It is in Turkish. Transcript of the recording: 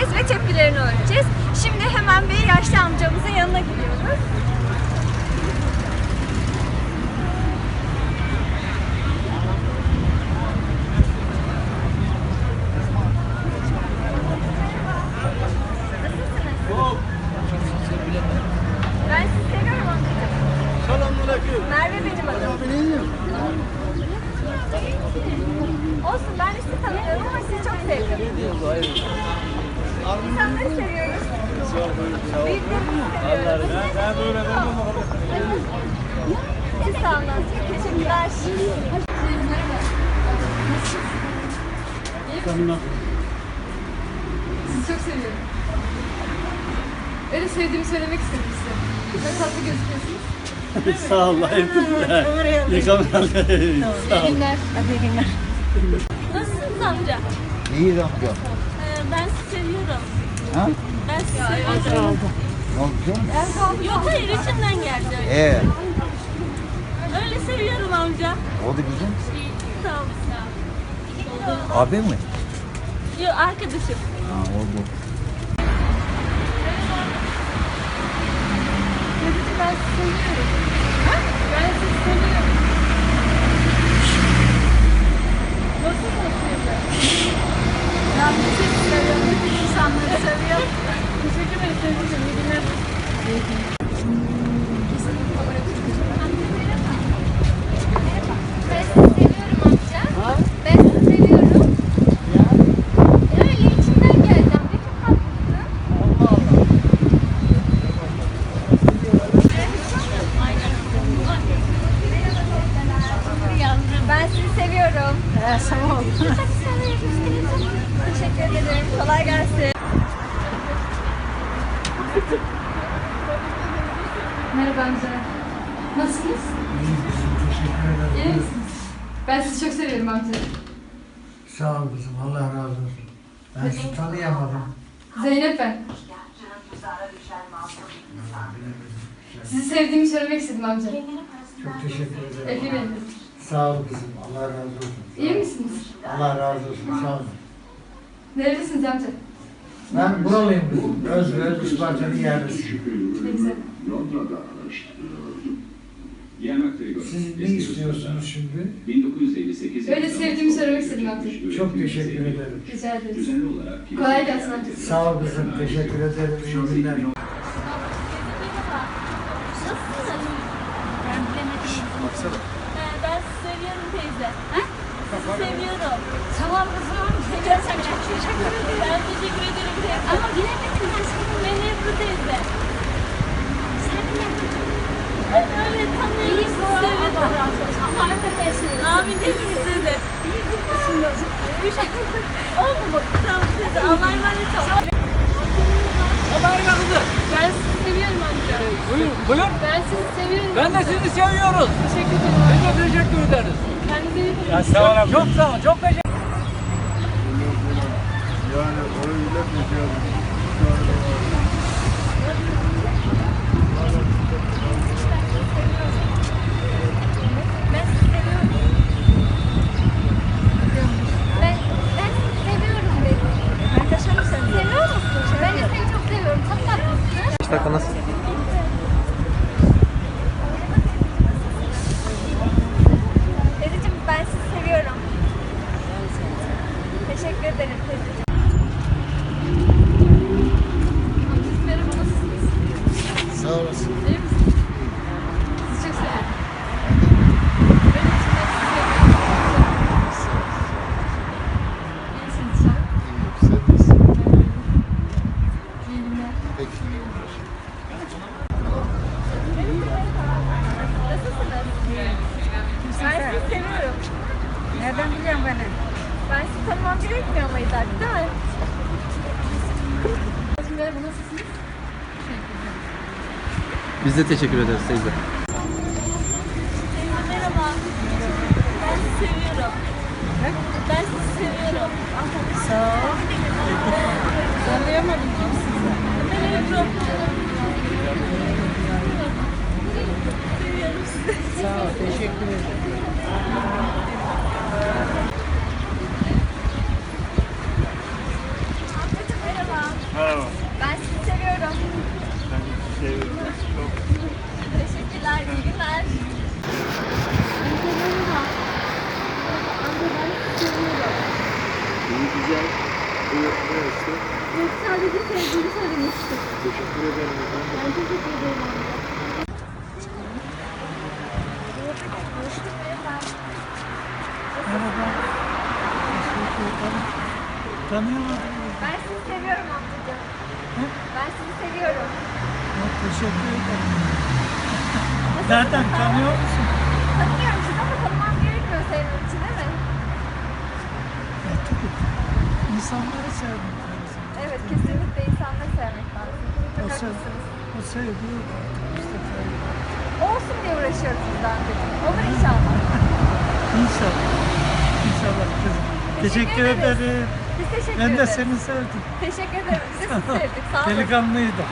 gideceğiz ve tepkilerini öğreneceğiz. Şimdi hemen bir yaşlı amcamızın yanına gidiyoruz. Ben seviyorum Merve benim adım. Olsun ben de sizi tanıyorum ama sizi çok sevdim. Ben memnunum. Siz sağ olun. Teşekkürler. Sizi çok seviyorum. Öyle sevdiğimi söylemek istedim size. Ne tatlı gözüküyorsunuz. Sağ ol. Yıkamam. Sağ ol. İyi günler. Nasılsınız amca? İyi amca. Ee, ben sizi seviyorum. Ha? Oldu? Yok hayır içimden geldi. Ee, Öyle seviyorum amca. oldu kızım. İyi, Sağ olun. Abim mi? Yok arkadaşım. Ha oldu. Ben sizi seviyorum. Ben sizi seviyorum. Nasılsınız teyze? Ya biz hep seviyorum. Bütün insanları seviyorum. Teşekkür ederim teyzeciğim. İyi günler. Ben sizi seviyorum amca. Ben sizi seviyorum. Öyle içimden geldi amca. Çok tatlısın. Ben sizi seviyorum. sağ ol. Çok seviyorum. Teşekkür ederim. Kolay gelsin. Merhaba amca. Nasılsınız? İyi misiniz? Ben sizi çok seviyorum amca. Sağ ol kızım, Allah razı olsun. Ben sizi tanıyamadım. Zeynep ben. Sizi sevdiğimi söylemek istedim amca. Çok teşekkür ederim. Elinizi. Sağ ol kızım, Allah razı olsun. İyi misiniz? Allah razı olsun, sağ ol. Neredesiniz amca? Ben buralıyım kızım. Özgür, Isparta'nın yerlisi. Ne güzel. Siz ne istiyorsunuz şimdi? 1958 Öyle sevdiğimi söylemek istedim amca. Çok teşekkür ederim. Rica ederiz. Kolay gelsin ziyaret amca. Sağ ol kızım, teşekkür ederim. İyi günler. Ee, ben sizi seviyorum teyze. Sizi seviyorum. Tamam kızım. Gerçekten çok teşekkür ederim. Ben teşekkür ederim. Ama bilemedim ben seni. Ben Ebru teyze. Sen Ben öyle tanıyorum. Sizi seviyorum. Ama arkadaşlar. Amin teyze size de. Oldu mu? Tamam teyze. Allah'a emanet ol. Ben sizi seviyorum amca. Buyur, buyur. Ben sizi seviyorum. Ben de sizi seviyoruz. Teşekkür ederim. Biz de teşekkür ederiz. Ya sağ ol Çok ol. Çok teşekkür Yani öyle bir şey Ben sizi seviyorum. Ben, ben sizi seviyorum dedim. Arkadaşlarım sen seviyor musun? Ben de seni çok seviyorum. Çok tatlısın. Teyzeciğim ben sizi seviyorum. Teşekkür ederim teyzeciğim. Amcacığım merhaba nasılsınız? Sağ olasın. İyi misiniz? Sizi çok seviyorum. Ben içimden sizi seviyorum. İyisiniz inşallah. Sen misin? İyi günler. Peki. Nasılsınız? Ben sizi seviyorum. Nereden biliyorsun beni? Ben sizi tanımam gerekmiyor muydu artık değil mi? Merhaba nasılsınız? Biz de teşekkür ederiz teyze. Merhaba. Ben sizi seviyorum. Ben sizi seviyorum. Sağ ol. Tanıyamadım kimsin Ben Ebru. Sağ ol. Teşekkür ederim. Amcacığım merhaba. Merhaba. Ben sizi seviyorum. Ben de sizi seviyorum. Çok Teşekkürler. İyi günler. İyi güzel. Bu ne işte? Yok sadece sevdiğini söylemiştim. Teşekkür ederim efendim. Ben teşekkür ederim. Merhaba. Tanıyamadım. Ben sizi seviyorum amcacığım. Ben sizi seviyorum. Çok teşekkür ederim. Nereden tanıyor musun? Tanımıyorum sizi ama tanımam gerekmiyor sevmem için değil mi? Ya, tabii. İnsanları sevmek lazım. Evet kesinlikle insanları sevmek lazım. O, haklısınız. o sevgi yok artık işte tabii. Olsun diye uğraşıyoruz biz. Olur inşallah. İnşallah. İnşallah kızım. Teşekkür, ederim. Biz teşekkür Ben de ederiz. seni sevdim. Teşekkür ederim. Biz de sizi sevdik. Sağ olun. Delikanlıydı.